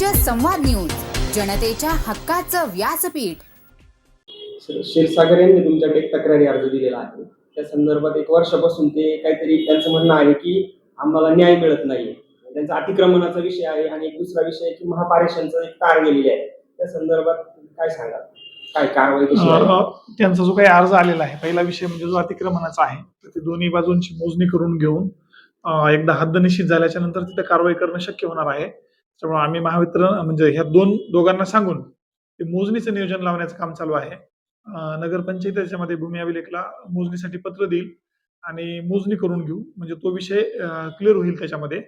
संवाद न्यूज जनतेच्या हक्काचं व्यासपीठ. क्षीरसागर यांनी तुमच्याकडे एक तक्रारी अर्ज दिलेला आहे. त्या संदर्भात एक वर्षापासून ते काहीतरी त्यांचं म्हणणं आहे की आम्हाला न्याय मिळत नाहीये त्यांचा अतिक्रमणाचा विषय आहे आणि एक दुसरा विषय आहे की महापारेषणचा एक तार गेलेली आहे. त्या संदर्भात काय सांगाल? काय कारवाई त्यांचा जो काही अर्ज आलेला आहे पहिला विषय म्हणजे जो अतिक्रमणाचा आहे तर ते दोन्ही बाजूंची मोजणी करून घेऊन एकदा हद्द निश्चित झाल्याच्यानंतर तिथे कारवाई करणं शक्य होणार आहे. त्यामुळे आम्ही महावितरण म्हणजे ह्या दोन दोघांना सांगून ते मोजणीचं नियोजन लावण्याचं काम चालू आहे. नगरपंचायत त्याच्यामध्ये भूमी अभिलेखला मोजणीसाठी पत्र देईल आणि मोजणी करून घेऊ. म्हणजे तो विषय क्लिअर होईल त्याच्यामध्ये.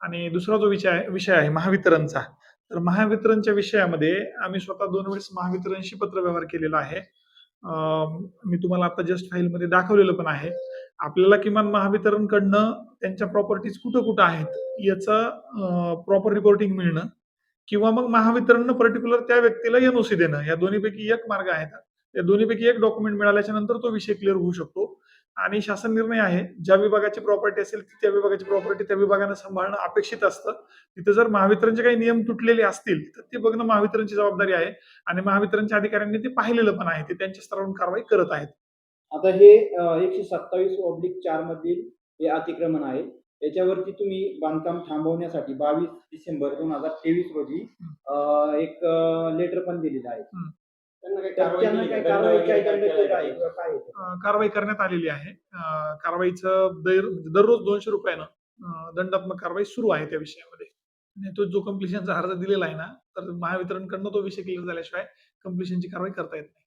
आणि दुसरा जो विषय आहे विषय आहे महावितरणचा. तर महावितरणच्या विषयामध्ये आम्ही स्वतः दोन वेळेस महावितरणशी पत्रव्यवहार केलेला आहे. मी तुम्हाला आता जस्ट फाईलमध्ये दाखवलेलं पण आहे. आपल्याला किमान महावितरणकडनं त्यांच्या प्रॉपर्टीज कुठं कुठं आहेत याचं प्रॉपर रिपोर्टिंग मिळणं किंवा मग महावितरणनं पर्टिक्युलर त्या व्यक्तीला एनओसी देणं या दोन्हीपैकी एक मार्ग आहेत या दोन्हीपैकी एक डॉक्युमेंट मिळाल्याच्या नंतर तो विषय क्लिअर होऊ शकतो. आणि शासन निर्णय आहे ज्या विभागाची प्रॉपर्टी असेल ती त्या विभागाची प्रॉपर्टी त्या विभागानं सांभाळणं अपेक्षित असतं. तिथे जर महावितरणचे काही नियम तुटलेले असतील तर ते बघणं महावितरणची जबाबदारी आहे. आणि महावितरणच्या अधिकाऱ्यांनी ते पाहिलेलं पण आहे ते त्यांच्या स्तरावरून कारवाई करत आहेत. आता हे एकशे सत्तावीस ऑब्लिक चार मधील हे अतिक्रमण आहे. याच्यावरती तुम्ही बांधकाम थांबवण्यासाठी बावीस डिसेंबर दोन हजार तेवीस रोजी एक लेटर पण दिलेलं आहे. कारवाई करण्यात आलेली आहे. कारवाईचं दर दररोज दोनशे रुपयानं दंडात्मक कारवाई सुरू आहे त्या विषयामध्ये. तो जो कम्प्लिशनचा अर्ज दिलेला आहे ना तर महावितरणकडनं तो विषय क्लिअर झाल्याशिवाय कम्प्लिशनची कारवाई करता येत नाही.